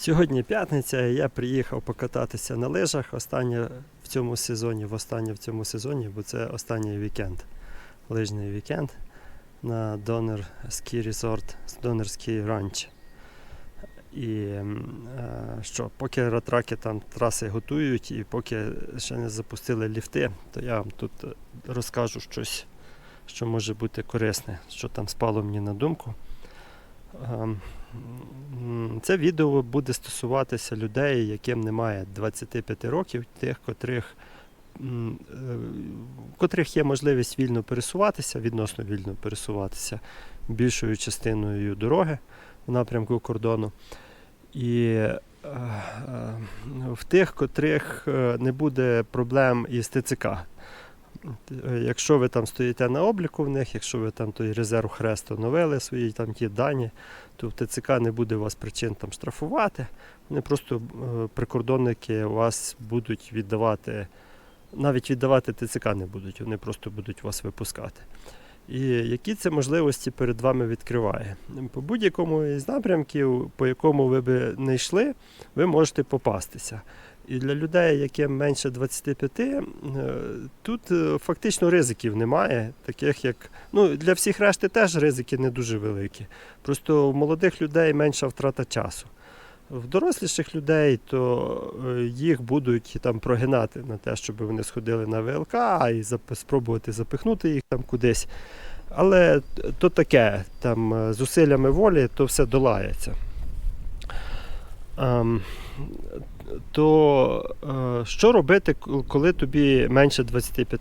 Сьогодні п'ятниця, і я приїхав покататися на лижах. Останнє в цьому сезоні, востаннє в цьому сезоні, бо це останній вікенд, лижний вікенд на Донер Ski Resort, Донерський ранч. І е, що, поки ратраки там траси готують, і поки ще не запустили ліфти, то я вам тут е, розкажу щось, що може бути корисне, що там спало мені на думку. Ем, Це відео буде стосуватися людей, яким немає 25 років, тих, котрих, е, котрих є можливість вільно пересуватися, відносно вільно пересуватися більшою частиною дороги в напрямку кордону. І е, е, в тих, котрих не буде проблем із ТЦК. Якщо ви там стоїте на обліку в них, якщо ви там той резерв хрест оновили свої там ті дані, то в ТЦК не буде у вас причин там штрафувати. Вони просто е, прикордонники вас будуть віддавати, навіть віддавати ТЦК не будуть, вони просто будуть вас випускати. І які це можливості перед вами відкриває? По будь-якому із напрямків, по якому ви би не йшли, ви можете попастися. І для людей, яким менше 25, е, тут е, фактично ризиків немає, таких як ну для всіх решти теж ризики не дуже великі. Просто у молодих людей менша втрата часу. В доросліших людей то е, їх будуть там прогинати на те, щоб вони сходили на ВЛК і спробувати запихнути їх там кудись. Але то таке, там зусиллями волі то все долається. То е, що робити, коли тобі менше 25?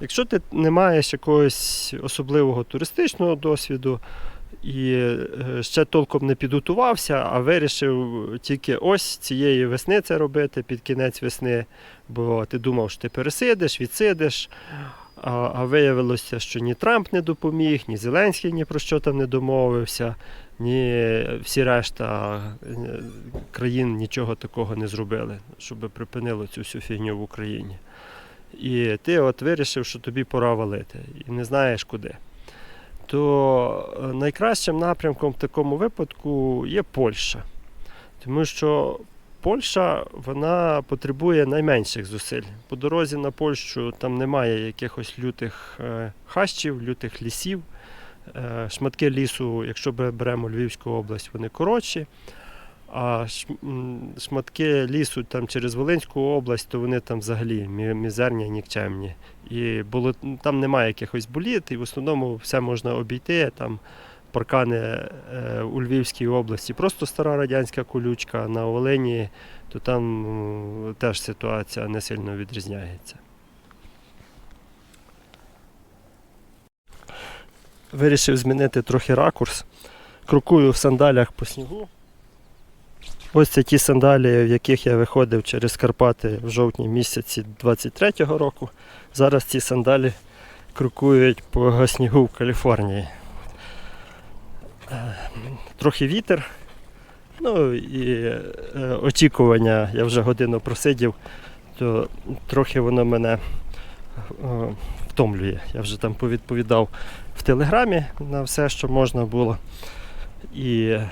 Якщо ти не маєш якогось особливого туристичного досвіду і е, ще толком не підготувався, а вирішив тільки ось цієї весни це робити, під кінець весни, бо ти думав, що ти пересидиш, відсидиш. А виявилося, що ні Трамп не допоміг, ні Зеленський ні про що там не домовився, ні всі решта е, країн нічого такого не зробили, щоб припинило цю всю фігню в Україні. І ти от вирішив, що тобі пора валити, і не знаєш куди. То е, найкращим напрямком в такому випадку є Польща. Тому що Польща вона потребує найменших зусиль. По дорозі на Польщу там немає якихось лютих е, хащів, лютих лісів. Е, Шматки лісу, якщо беремо Львівську область, вони коротші. А шматки лісу там через Волинську область, то вони там взагалі мізерні, нікчемні. І було, там немає якихось боліт, і в основному все можна обійти. Там паркани е, у Львівській області, просто стара радянська колючка на Волині, то там теж ситуація не сильно відрізняється. Вирішив змінити трохи ракурс. Крокую в сандалях по снігу. Ось це ті сандалі, в яких я виходив через Карпати в жовтні місяці 23-го року. Зараз ці сандалі крокують по снігу в Каліфорнії. Е, Трохи вітер. Ну і е, очікування, я вже годину просидів, то трохи воно мене е, втомлює. Я вже там повідповідав в телеграмі на все, що можна було. І е,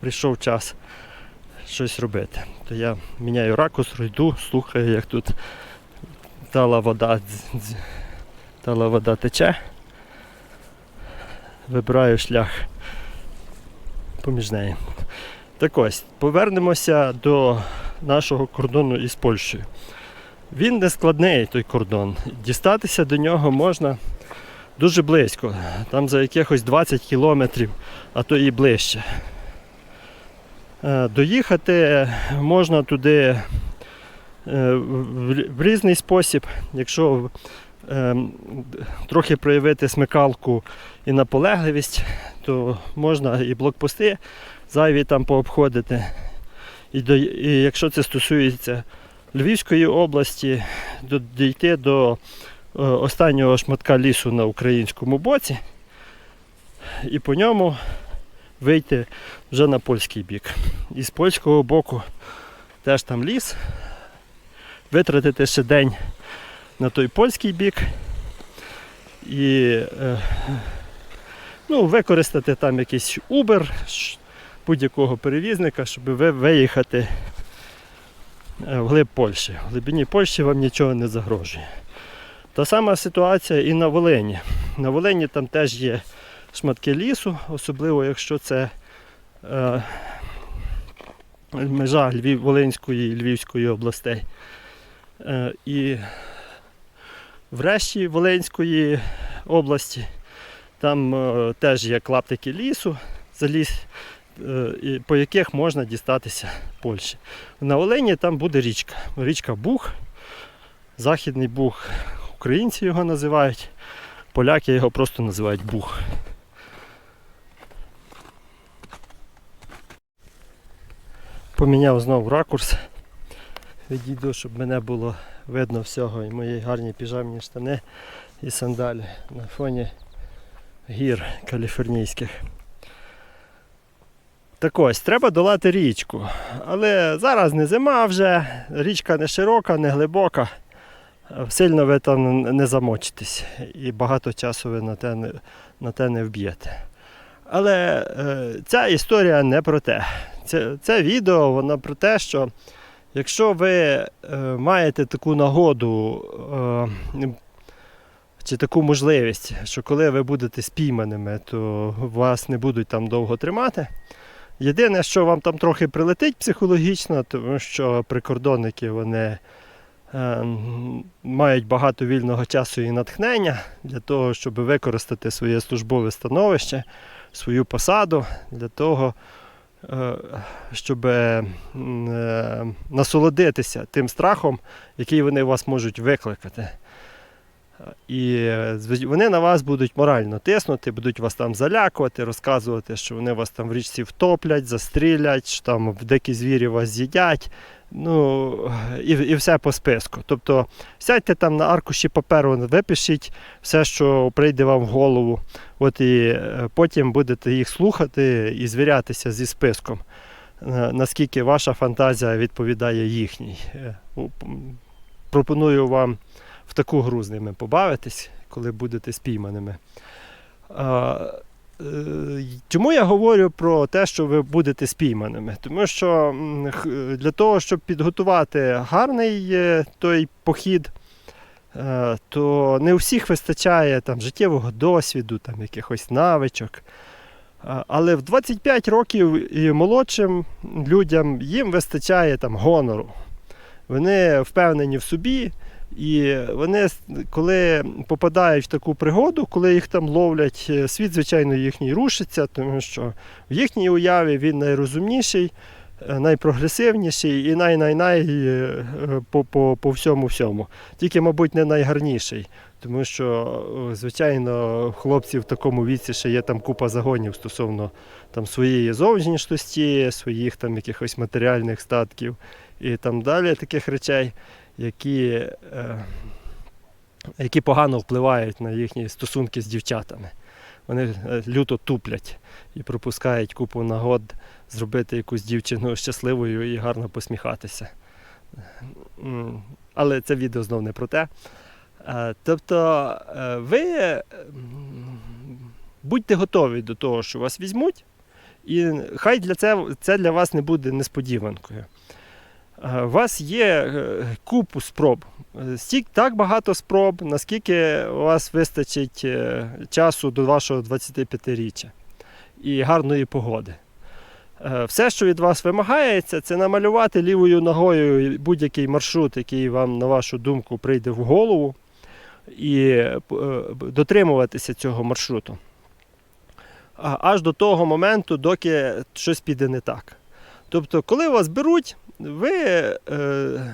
прийшов час щось робити. То я міняю ракурс, йду, слухаю, як тут тала вода, тала вода тече. Вибираю шлях поміж нею. Так ось, повернемося до нашого кордону із Польщею. Він не складний, той кордон. Дістатися до нього можна дуже близько, там за якихось 20 кілометрів, а то і ближче. Е, Доїхати можна туди е, в різний спосіб, якщо ем, трохи проявити смикалку і наполегливість, то можна і блокпости зайві там пообходити. І, до, і якщо це стосується Львівської області, дійти до е, останнього шматка лісу на українському боці і по ньому вийти вже на польський бік. І з польського боку теж там ліс. Витратити ще день на той польський бік і е, ну, використати там якийсь Uber, будь-якого перевізника, щоб ви виїхати е, глиб Польщі. В глибині Польщі вам нічого не загрожує. Та сама ситуація і на Волині. На Волині там теж є шматки лісу, особливо якщо це е, межа Львів, Волинської і Львівської областей. Е, і врешті Волинської області там е, теж є клаптики лісу, заліз, е, по яких можна дістатися Польщі. На Волині там буде річка. Річка Буг, Західний Буг. Українці його називають, поляки його просто називають Буг. Поміняв знову ракурс. Відійду, щоб мене було видно всього і мої гарні піжамні штани і сандалі на фоні гір каліфорнійських. Так ось, треба долати річку. Але зараз не зима вже, річка не широка, не глибока. Сильно ви там не замочитесь і багато часу ви на те не, на те не вб'єте. Але е, ця історія не про те. Це, це відео воно про те, що якщо ви е, маєте таку нагоду е, чи таку можливість, що коли ви будете спійманими, то вас не будуть там довго тримати. Єдине, що вам там трохи прилетить психологічно, тому що прикордонники вони мають багато вільного часу і натхнення для того, щоб використати своє службове становище, свою посаду для того, е, щоб е, насолодитися тим страхом, який вони у вас можуть викликати. І е, вони на вас будуть морально тиснути, будуть вас там залякувати, розказувати, що вони вас там в річці втоплять, застрілять, що там дикі звірі вас з'їдять. Ну і, і все по списку. Тобто сядьте там на аркуші паперу, випишіть все, що прийде вам в голову. От і е, потім будете їх слухати і звірятися зі списком, е, наскільки ваша фантазія відповідає їхній. Е, Пропоную вам в таку гру з ними побавитись, коли будете спійманими. Е, Чому я говорю про те, що ви будете спійманими? Тому що для того, щоб підготувати гарний е, той похід, е, то не у всіх вистачає там, життєвого досвіду, там, якихось навичок. Але в 25 років і молодшим людям їм вистачає там, гонору. Вони впевнені в собі, і вони, коли попадають в таку пригоду, коли їх там ловлять, е, світ, звичайно, їхній рушиться, тому що в їхній уяві він найрозумніший, е, найпрогресивніший і най-най-най е, по, всьому всьому. Тільки, мабуть, не найгарніший. Тому що, звичайно, в хлопців в такому віці ще є там купа загонів стосовно там, своєї зовнішності, своїх там якихось матеріальних статків і там далі таких речей, які, е, які погано впливають на їхні стосунки з дівчатами. Вони е, люто туплять і пропускають купу нагод зробити якусь дівчину щасливою і гарно посміхатися. Але це відео знов не про те. Е, Тобто ви будьте готові до того, що вас візьмуть, і хай для це, це для вас не буде несподіванкою. Е, У вас є е, купу спроб. Стік так багато спроб, наскільки у вас вистачить е, часу до вашого 25-річчя і гарної погоди. Все, що від вас вимагається, це намалювати лівою ногою будь-який маршрут, який вам, на вашу думку, прийде в голову, і дотримуватися цього маршруту. Аж до того моменту, доки щось піде не так. Тобто, коли вас беруть, ви, е,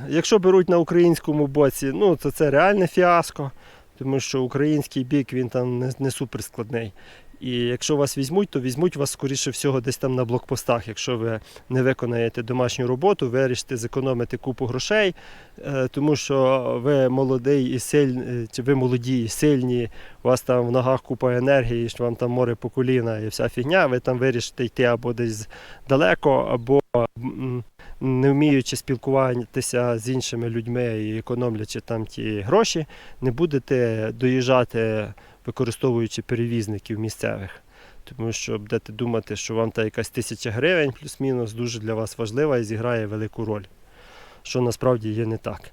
якщо беруть на українському боці, ну то це реальне фіаско, тому що український бік він там не, не суперскладний. І якщо вас візьмуть, то візьмуть вас, скоріше всього, десь там на блокпостах. Якщо ви не виконаєте домашню роботу, вирішите зекономити купу грошей, е, тому що ви молодий і сильний, чи ви молоді і сильні, у вас там в ногах купа енергії, що вам там море по коліна і вся фігня, ви там вирішите йти або десь далеко, або не вміючи спілкуватися з іншими людьми і економлячи там ті гроші, не будете доїжджати, використовуючи перевізників місцевих. тому що будете думати, що вам та якась тисяча гривень плюс-мінус дуже для вас важлива і зіграє велику роль, що насправді є не так.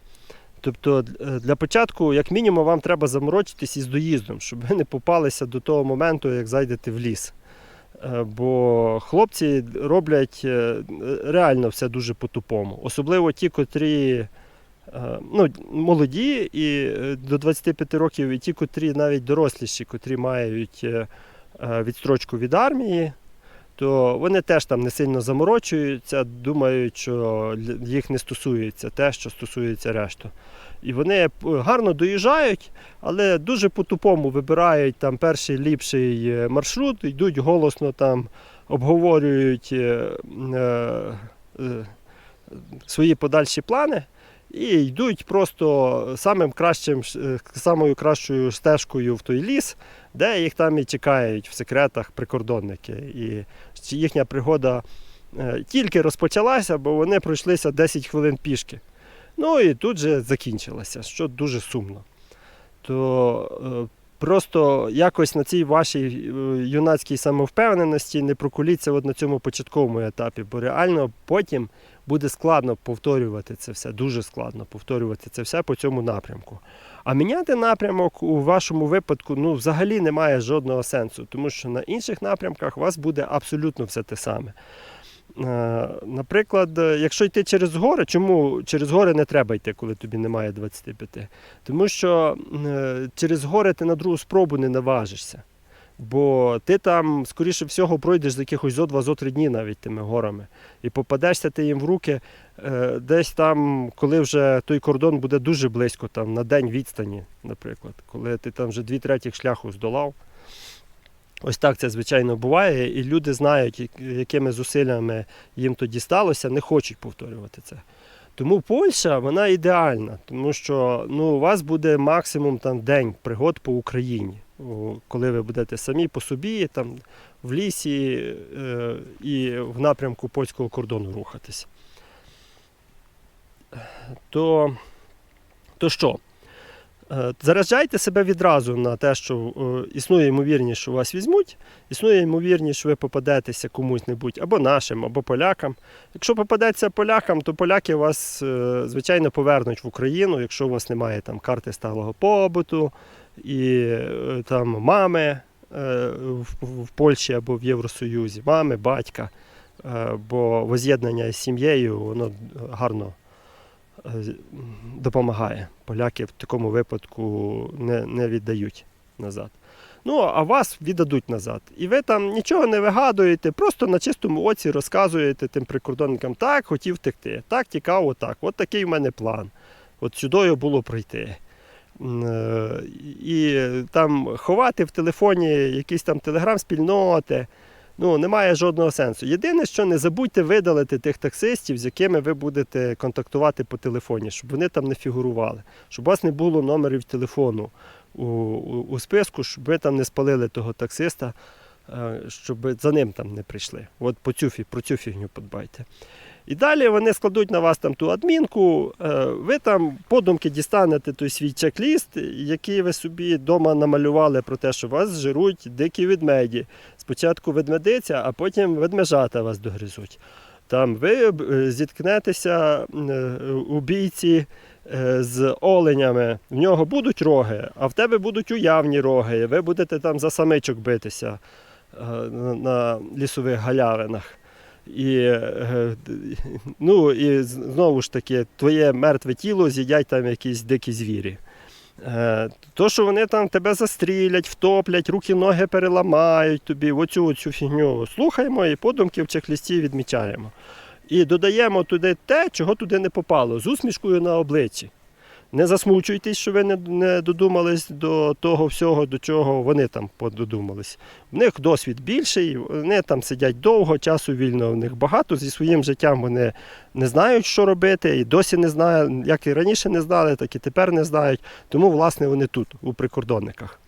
Тобто е, для початку, як мінімум, вам треба заморочитись із доїздом, щоб ви не попалися до того моменту, як зайдете в ліс. Е, Бо хлопці роблять е, реально все дуже по-тупому. Особливо ті, котрі е, ну, молоді і до 25 років, і ті, котрі навіть доросліші, котрі мають відстрочку від армії, то вони теж там не сильно заморочуються, думають, що їх не стосується те, що стосується решту. І вони е, гарно доїжджають, але дуже по-тупому вибирають там перший ліпший е, маршрут, йдуть голосно там, обговорюють е, е, е, свої подальші плани і йдуть просто самим кращим, самою кращою стежкою в той ліс, де їх там і чекають в секретах прикордонники. І їхня пригода тільки розпочалася, бо вони пройшлися 10 хвилин пішки. Ну і тут же закінчилася, що дуже сумно. То е, просто якось на цій вашій е, юнацькій самовпевненості не прокуліться от на цьому початковому етапі, бо реально потім буде складно повторювати це все, дуже складно повторювати це все по цьому напрямку. А міняти напрямок у вашому випадку ну, взагалі немає жодного сенсу, тому що на інших напрямках у вас буде абсолютно все те саме. Е, Наприклад, е, якщо йти через гори, чому через гори не треба йти, коли тобі немає 25? Тому що е, через гори ти на другу спробу не наважишся. Бо ти там, скоріше всього, пройдеш за якихось зо 2-3 дні навіть тими горами. І попадешся ти їм в руки десь там, коли вже той кордон буде дуже близько, там, на день відстані, наприклад, коли ти там вже дві третіх шляху здолав. Ось так це звичайно буває, і люди знають, якими зусиллями їм тоді сталося, не хочуть повторювати це. Тому Польща вона ідеальна, тому що ну, у вас буде максимум там, день пригод по Україні, коли ви будете самі по собі, там, в лісі е, і в напрямку польського кордону рухатись. То, то що? Е, Заряджайте себе відразу на те, що е, існує ймовірність, що вас візьмуть, існує ймовірність, що ви попадетеся комусь-небудь або нашим, або полякам. Якщо попадеться полякам, то поляки вас, е, звичайно, повернуть в Україну, якщо у вас немає там карти сталого побуту і там мами в, Польщі або в Євросоюзі, мами, батька. Бо воз'єднання з сім'єю воно гарно допомагає. Поляки в такому випадку не, не віддають назад. Ну, а вас віддадуть назад. І ви там нічого не вигадуєте, просто на чистому оці розказуєте тим прикордонникам, так, хотів втекти, так, тікав, отак, от такий в мене план. От сюдою було пройти. Е, І там ховати в телефоні якісь там телеграм-спільноти. Ну, немає жодного сенсу. Єдине, що не забудьте видалити тих таксистів, з якими ви будете контактувати по телефоні, щоб вони там не фігурували, щоб у вас не було номерів телефону у, у, у списку, щоб ви там не спалили того таксиста, е, щоб за ним там не прийшли. От по цю, про цю фігню подбайте. І далі вони складуть на вас там ту адмінку, е, ви там подумки дістанете той свій чек-ліст, який ви собі вдома намалювали про те, що вас жируть дикі ведмеді. Спочатку ведмедиця, а потім ведмежата вас догризуть. Там ви е, зіткнетеся е, у бійці з оленями. В нього будуть роги, а в тебе будуть уявні роги. Ви будете там за самичок битися на лісових галявинах. І, е, ну, і знову ж таки, твоє мертве тіло з'їдять там якісь дикі звірі. Е, То, що вони там тебе застрілять, втоплять, руки, ноги переламають тобі, оцю, оцю фігню слухаємо і подумки в чек-лісті відмічаємо. І додаємо туди те, чого туди не попало, з усмішкою на обличчі. Не засмучуйтесь, що ви не, не додумались до того всього, до чого вони там пододумались. В них досвід більший, вони там сидять довго, часу вільного в них багато. Зі своїм життям вони не знають, що робити, і досі не знають, як і раніше не знали, так і тепер не знають. Тому, власне, вони тут, у прикордонниках.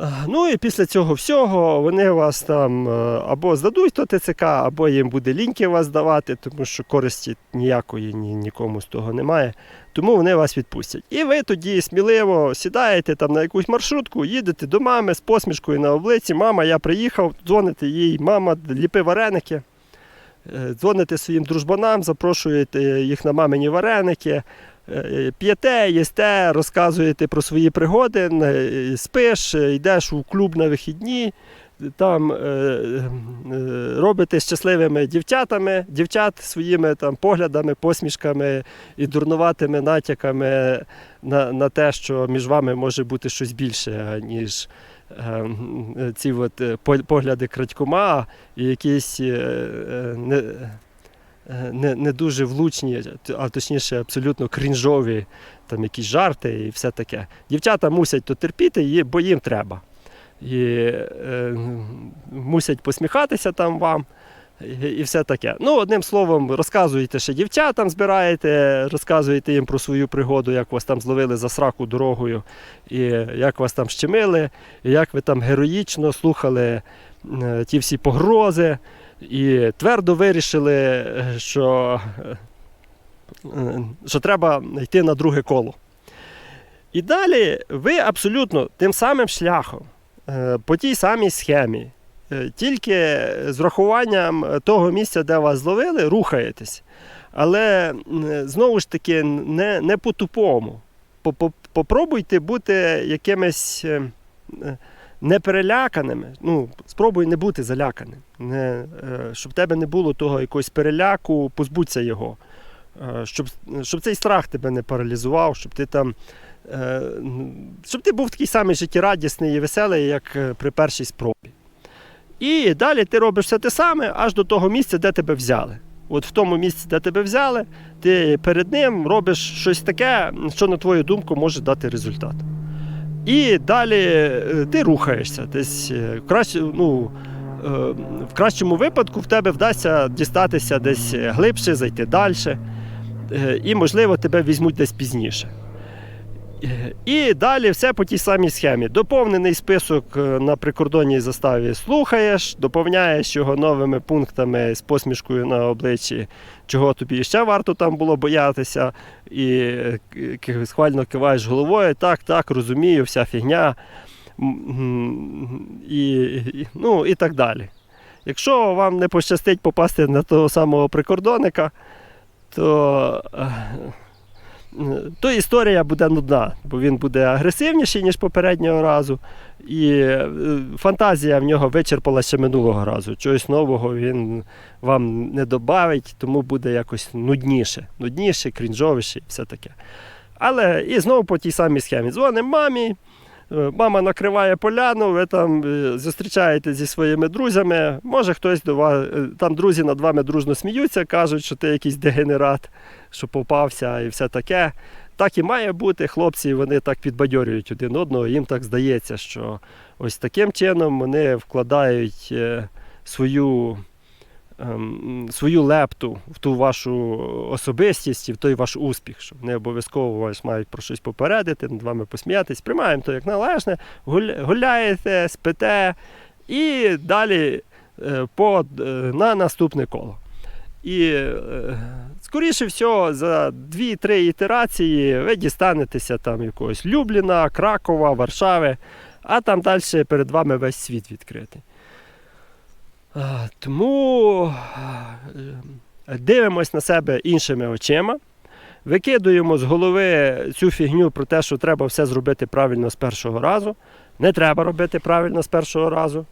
Е, Ну і після цього всього вони вас там е, або здадуть до ТЦК, або їм буде ліньки вас давати, тому що користі ніякої ні, нікому з того немає. Тому вони вас відпустять. І ви тоді сміливо сідаєте там на якусь маршрутку, їдете до мами з посмішкою на обличчі. Мама, я приїхав, дзвоните їй, мама, ліпи вареники. Е, Дзвоните своїм дружбанам, запрошуєте їх на мамині вареники, п'єте, їсте, розказуєте про свої пригоди, спиш, йдеш у клуб на вихідні, там е, е, робите щасливими дівчатами, дівчат своїми там поглядами, посмішками і дурнуватими натяками на, на те, що між вами може бути щось більше, ніж е, ці от погляди крадькома і якісь не, не дуже влучні, а точніше абсолютно крінжові там якісь жарти і все таке. Дівчата мусять то терпіти, бо їм треба. І е, мусять посміхатися там вам. І, і все таке. Ну, одним словом, розказуєте ще дівчатам, збираєте, розказуєте їм про свою пригоду, як вас там зловили за сраку дорогою, і як вас там щемили, і як ви там героїчно слухали е, ті всі погрози, і твердо вирішили, е, що, е, що треба йти на друге коло. І далі ви абсолютно тим самим шляхом, е, по тій самій схемі, тільки з врахуванням того місця, де вас зловили, рухаєтесь. Але знову ж таки не, не по-тупому. По- по- Попробуйте бути якимись непереляканими. Ну, спробуй не бути заляканим. Не, е, щоб в тебе не було того якогось переляку, позбудься його. Е, Щоб, щоб цей страх тебе не паралізував, щоб ти там. е, Щоб ти був такий самий життєрадісний і веселий, як при першій спробі. І далі ти робиш все те саме аж до того місця, де тебе взяли. От в тому місці, де тебе взяли, ти перед ним робиш щось таке, що, на твою думку, може дати результат. І далі е, ти рухаєшся. Десь е, краще, ну, е, в кращому випадку в тебе вдасться дістатися десь глибше, зайти далі. І, можливо, тебе візьмуть десь пізніше. І далі все по тій самій схемі. Доповнений список е, на прикордонній заставі слухаєш, доповняєш його новими пунктами з посмішкою на обличчі, чого тобі ще варто там було боятися, і е, схвально киваєш головою. Так, так, розумію, вся фігня. І, ну, і так далі. Якщо вам не пощастить попасти на того самого прикордонника, то е, то історія буде нудна, бо він буде агресивніший, ніж попереднього разу. І е, фантазія в нього вичерпала ще минулого разу. Чогось нового він вам не додавить, тому буде якось нудніше, нудніше, крінжовіше і все таке. Але і знову по тій самій схемі. Дзвонимо мамі, мама накриває поляну, ви там е, зустрічаєте зі своїми друзями. Може хтось до вас, е, там друзі над вами дружно сміються, кажуть, що ти якийсь дегенерат, що попався і все таке. Так і має бути. Хлопці вони так підбадьорюють один одного. Їм так здається, що ось таким чином вони вкладають е, свою, свою лепту в ту вашу особистість і в той ваш успіх, що вони обов'язково вас мають про щось попередити, над вами посміятись. Приймаємо то як належне, гуляєте, спите і далі е, по, е, на наступне коло. І е, скоріше всього, за 2-3 ітерації ви дістанетеся там якогось Любліна, Кракова, Варшави, а там далі перед вами весь світ відкритий. Тому дивимось на себе іншими очима, викидуємо з голови цю фігню про те, що треба все зробити правильно з першого разу. Не треба робити правильно з першого разу.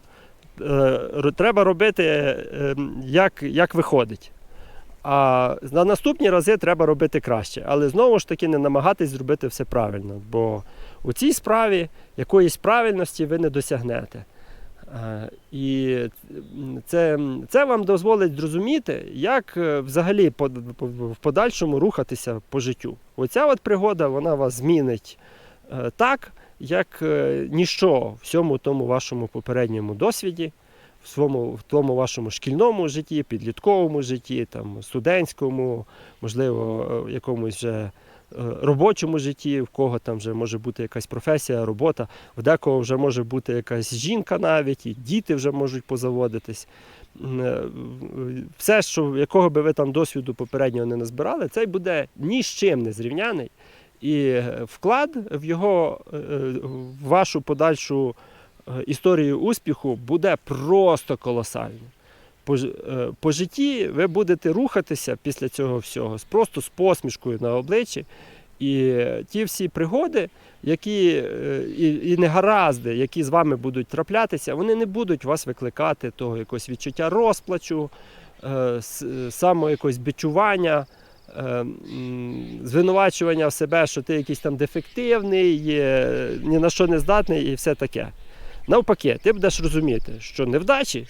Е, Треба робити, е, як, як виходить. А на наступні рази треба робити краще. Але знову ж таки не намагатись зробити все правильно, бо у цій справі якоїсь правильності ви не досягнете. Е, І це, це вам дозволить зрозуміти, як е, взагалі в подальшому рухатися по життю. Оця от пригода вона вас змінить е, так, як ніщо в всьому тому вашому попередньому досвіді, в своєму, в тому вашому шкільному житті, підлітковому житті, там, студентському, можливо, якомусь вже робочому житті, в кого там вже може бути якась професія, робота, в декого вже може бути якась жінка навіть, і діти вже можуть позаводитись. Е, Все, що якого би ви там досвіду попереднього не назбирали, цей буде ні з чим не зрівняний. І е, вклад в його е, в вашу подальшу е, історію успіху буде просто колосальний. По, е, по житті ви будете рухатися після цього всього просто з посмішкою на обличчі. І ті всі пригоди, які е, і, і негаразди, які з вами будуть траплятися, вони не будуть вас викликати того якогось відчуття розплачу, е, с- е, якогось бичування, звинувачування в себе, що ти якийсь там дефективний, е, ні на що не здатний і все таке. Навпаки, ти будеш розуміти, що невдачі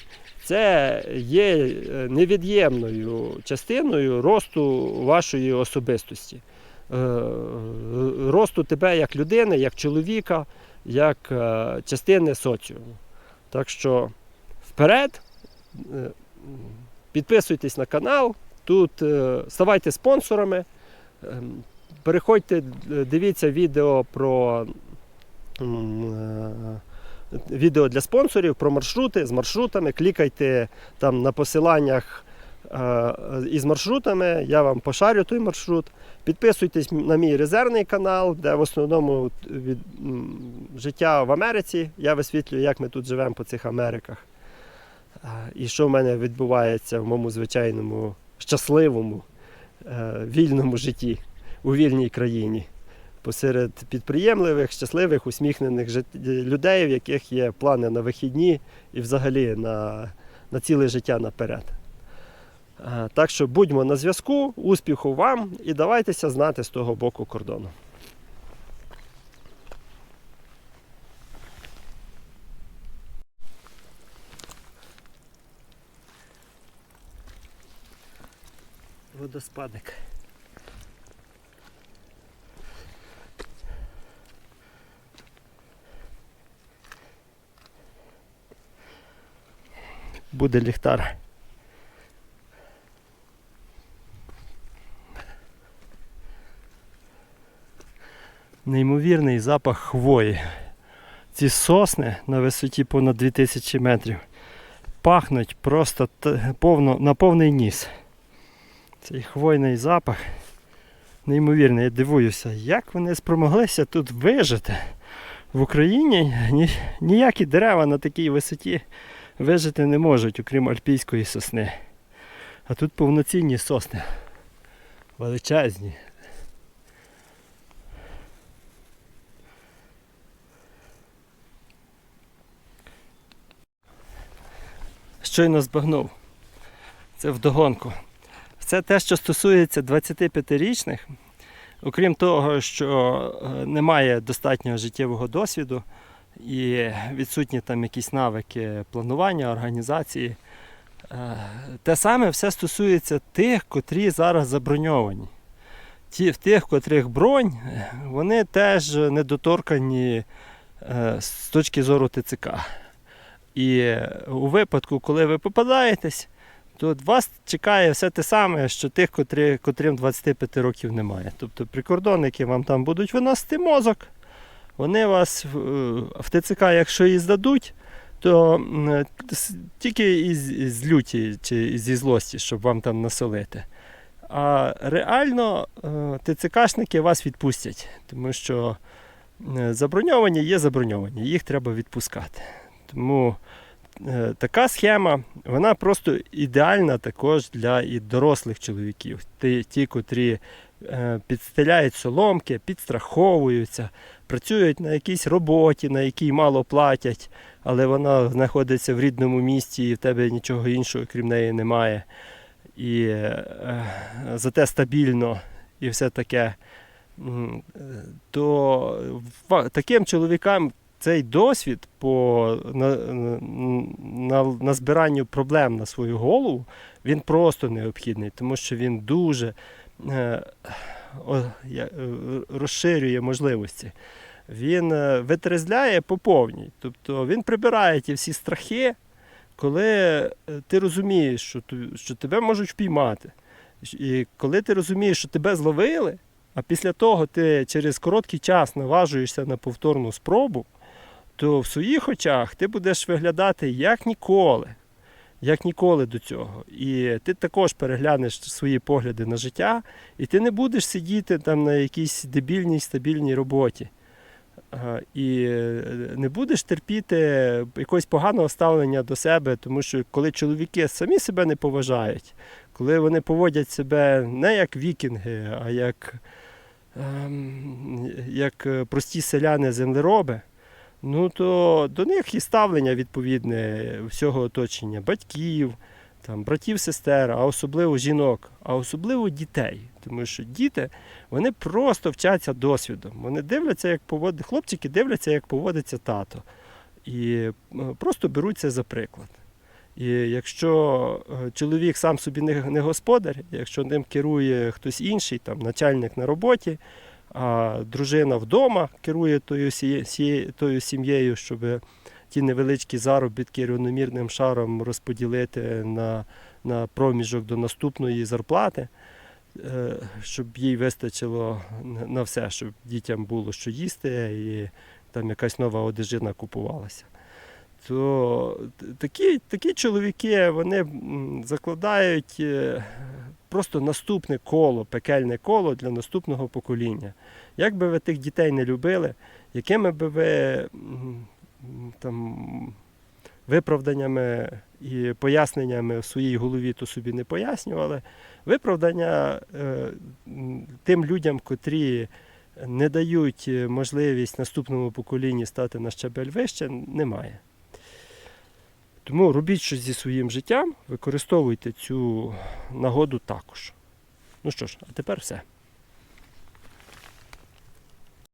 це є е, невід'ємною частиною росту вашої особистості, Е, росту тебе як людини, як чоловіка, як е, частини соціуму. Так що вперед, е, підписуйтесь на канал, тут е, ставайте спонсорами, переходьте, е, дивіться відео про. Відео для спонсорів про маршрути з маршрутами. Клікайте там на посиланнях е, із маршрутами. Я вам пошарю той маршрут. Підписуйтесь на мій резервний канал, де в основному від, життя в Америці. Я висвітлюю, як ми тут живемо по цих Америках. Е, І що в мене відбувається в моєму звичайному щасливому е, вільному житті у вільній країні посеред підприємливих, щасливих, усміхнених жит- людей, в яких є плани на вихідні і взагалі на, на ціле життя наперед. Е, Так що будьмо на зв'язку, успіху вам і давайтеся знати з того боку кордону. Водоспадик. Буде ліхтар. Неймовірний запах хвої. Ці сосни на висоті понад 2000 метрів пахнуть просто повно, на повний ніс. Цей хвойний запах неймовірний. Я дивуюся, як вони спромоглися тут вижити. В Україні ні, ніякі дерева на такій висоті вижити не можуть, окрім альпійської сосни. А тут повноцінні сосни. Величезні. Щойно збагнув. Це вдогонку. Це те, що стосується 25-річних, окрім того, що е, немає достатнього життєвого досвіду і відсутні там якісь навики планування, організації. Е, Те саме все стосується тих, котрі зараз заброньовані. Ті, в тих, котрих бронь, е, вони теж недоторкані е, з точки зору ТЦК. І у випадку, коли ви попадаєтесь, то вас чекає все те саме, що тих, котрі, котрим 25 років немає. Тобто прикордонники вам там будуть виносити мозок, вони вас в, е, ТЦК, якщо і здадуть, то тільки із, люті чи зі злості, щоб вам там насолити. А реально е, ТЦКшники вас відпустять, тому що е, заброньовані є заброньовані, їх треба відпускати. Тому е, така схема, вона просто ідеальна також для і дорослих чоловіків. Ті, котрі е, підстеляють соломки, підстраховуються, працюють на якійсь роботі, на якій мало платять, але вона знаходиться в рідному місті і в тебе нічого іншого, крім неї, немає. І е, зате стабільно і все таке. То таким чоловікам цей досвід по на, на, на збиранню проблем на свою голову він просто необхідний, тому що він дуже е, розширює можливості. Він е, витрезляє по повній. Тобто він прибирає ті всі страхи, коли е, ти розумієш, що, що тебе можуть впіймати. І коли ти розумієш, що тебе зловили, а після того ти через короткий час наважуєшся на повторну спробу, то в своїх очах ти будеш виглядати як ніколи. Як ніколи до цього. І ти також переглянеш свої погляди на життя, і ти не будеш сидіти там на якійсь дебільній стабільній роботі. І е, не будеш терпіти якогось поганого ставлення до себе, тому що коли чоловіки самі себе не поважають, коли вони поводять себе не як вікінги, а як, ем, як е, прості селяни-землероби, ну то до них і ставлення відповідне всього оточення, батьків, там, братів, сестер, а особливо жінок, а особливо дітей. Тому що діти вони просто вчаться досвідом. Вони дивляться, як поводить, хлопчики дивляться, як поводиться тато. І е, просто беруть це за приклад. І якщо е, чоловік сам собі не господар, якщо ним керує хтось інший, там начальник на роботі, а дружина вдома керує тою, тою сім'єю, щоб ті невеличкі заробітки рівномірним шаром розподілити на, на проміжок до наступної зарплати, е, щоб їй вистачило на- на все, щоб дітям було що їсти і там якась нова одежина купувалася. То такі, такі чоловіки вони закладають е, просто наступне коло, пекельне коло для наступного покоління. Як би ви тих дітей не любили, якими би ви там, виправданнями і поясненнями в своїй голові то собі не пояснювали, виправдання е, тим людям, котрі не дають е, можливість наступному поколінні стати на щабель вище, немає. Тому робіть щось зі своїм життям, використовуйте цю нагоду також. Ну що ж, а тепер все.